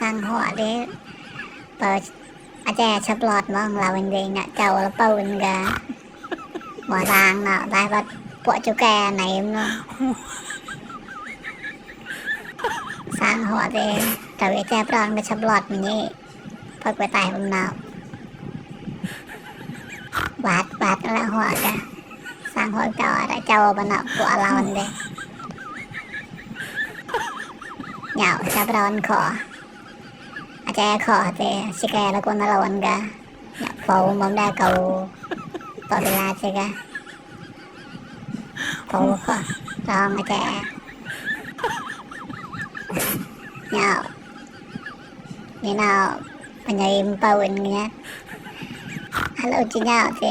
สร้างหอเด้เปิดอาจจะับหลอดมองเราเองเนี่ยเจ้าเราเป่าเงาหัวร้างเนาะได้ว่าปวดจุกแกไหนมั้งสร้างหอเด้แต่วอ้แจ๊บรองไปชบหลอดมันี่พกไปตายมันเนาะบาดบาดแล้วหัว้ะสร้างหอวเจ้าอะไรเจ้าบนเนาะปวดเราเองเดี่ยเหงาชบร้อนขอจแขอเจสิแกละคนละวันกะโฟมได้เกาตอดเวลาสิกะโฟลองมาแจเนาะนี่เนาะปัญญาอิมปาวินเงี้ยฮัลโหลจีเน่ะเจ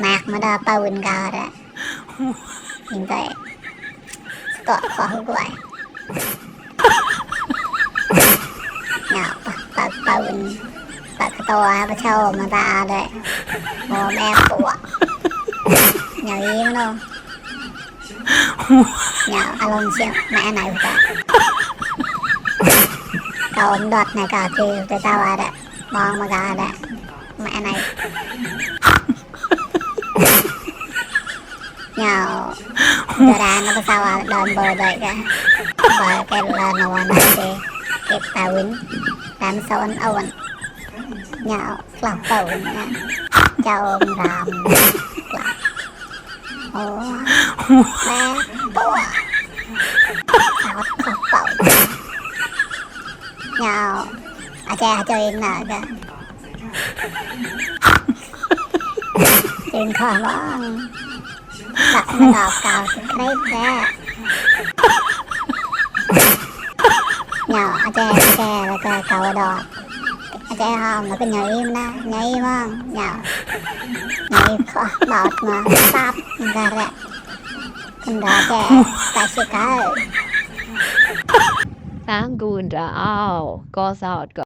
แม็กมาดาปาวินกาละยิงใจตอดขอหุ่นไ tôi hay theo của người ta đấy Hôm em của Nhờ yên luôn Nhờ alo siêu mẹ này của ta Cậu ấm đọt này cả thì từ tao à đấy Mong mà ra đấy Mẹ này Nhờ Giờ ra nó có sao à đòn bờ đợi cả Và cái là nó vào nó thì Kịp tao quýnh Đám sâu ấn âu ấn nhậu là tù nha chồng rầm là ủa ba bùa học là tù nhậu à cha cho em nợ kìa chuyện khó bỏ đặt cái đọt cầu cái ra nhỏ che che là cầu đọt จหอมแล้เป็นไงยมันนะเหนื่อางเห่อยเหนื่อยก็บอดมาทราบนั่นแหละคนรัแกแต่สุดท้นย Thank you and all. Go ดก t Go.